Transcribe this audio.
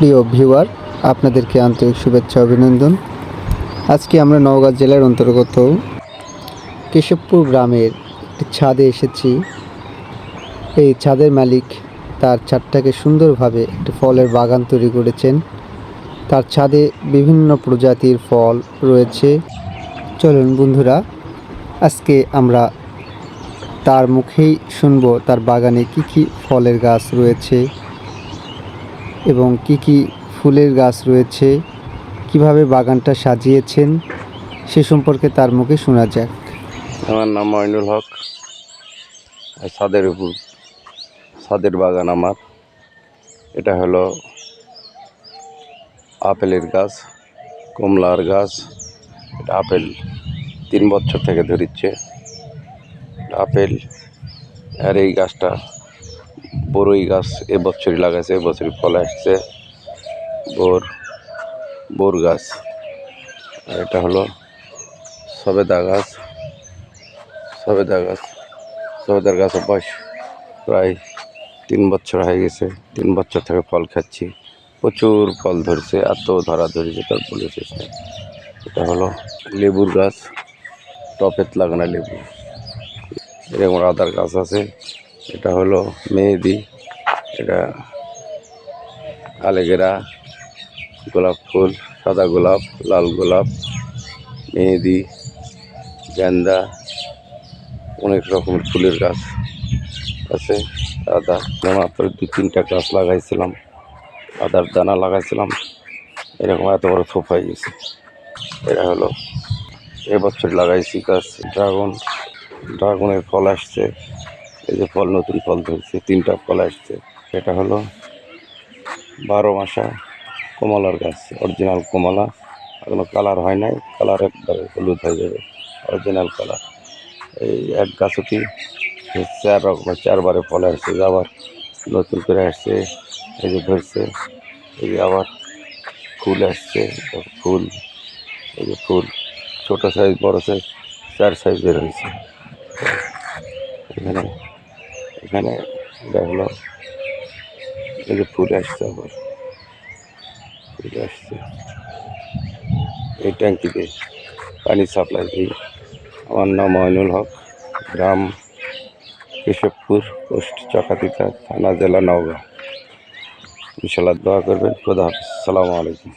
প্রিয় ভিউয়ার, আপনাদেরকে আন্তরিক শুভেচ্ছা, অভিনন্দন। আজকে আমরা নওগাঁ জেলার অন্তর্গত কেশবপুর গ্রামের ছাদে এসেছি। এই ছাদের মালিক তার ছাদটাকে সুন্দরভাবে একটি ফলের বাগান তৈরি করেছেন। তার ছাদে বিভিন্ন প্রজাতির ফল রয়েছে। চলুন বন্ধুরা, আজকে আমরা তার মুখেই শুনব তার বাগানে কি কি ফলের গাছ রয়েছে। এবং কি কি ফুলের গাছ রয়েছে, কীভাবে বাগানটা সাজিয়েছেন, সে সম্পর্কে তার মুখে শোনা যাক। আমার নাম মইনুল হক। ছাদের উপর, ছাদের বাগান আমার। এটা হলো আপেলের গাছ, কমলার গাছ। এটা আপেল তিন বছর থেকে ধরিচ্ছে। আপেল, আর এই গাছটা বড়ই গাছ এবছরই লাগাইছে এবছরই ফল আসছে। বোর বোর গাছ। আর এটা হলো সবেদা গাছ। সবেদা গাছ। সবেদার গাছের বয়স প্রায় তিন বছর হয়ে গেছে। তিন বছর থেকে ফল খাচ্ছি। প্রচুর ফল ধরছে, এত ধরা ধরেছে তার নেই। এটা হলো লেবুর গাছ টপেত লাগানো লেবু। এরকম আদার গাছ আছে। এটা হলো মেহেদি, এটা আলেগেরা, গোলাপ ফুল, সাদা গোলাপ, লাল গোলাপ, মেহেদি গেন্দা অনেক রকমের ফুলের গাছ আছে, আদা। মাত্র দু তিনটা গাছ লাগাইছিলাম, আদার দানা লাগাইছিলাম, এরকম এত বড় থোপ হয়ে গেছে। এটা হলো এবছর লাগাইছি গাছ, ড্রাগন, ড্রাগনের ফল আসছে। এই যে ফল, নতুন ফল ধরছে, তিনটা ফল আসছে। এটা হলো বারো মাসা কমলার গাছ অরিজিনাল কমলা। এখনও কালার হয় নাই কালার একবারে হলুদ হয়ে যাবে অরিজিনাল কালার এই এক গাছটি চার রকমের চারবারে ফল আসছে আবার নতুন করে আসছে, এই যে ধরছে, এই যে আবার ফুল আসছে, ফুল, এই যে ফুল, ছোটো সাইজ বড় সাইজ চার সাইজ বের হয়েছে। এখানে এখানে হলো এই যে ফুল আসছে আবার। ফুল আসছে। এই ট্যাঙ্কিতে পানি সাপ্লাই দিই। আমার নাম ময়নুল হক, গ্রাম কেশবপুর, পোস্ট চকাতিকা থানা জেলা নওগাঁ। ইনশাল্লাহ দোয়া করবেন। খোদা হাফিজ। সালামু আলাইকুম।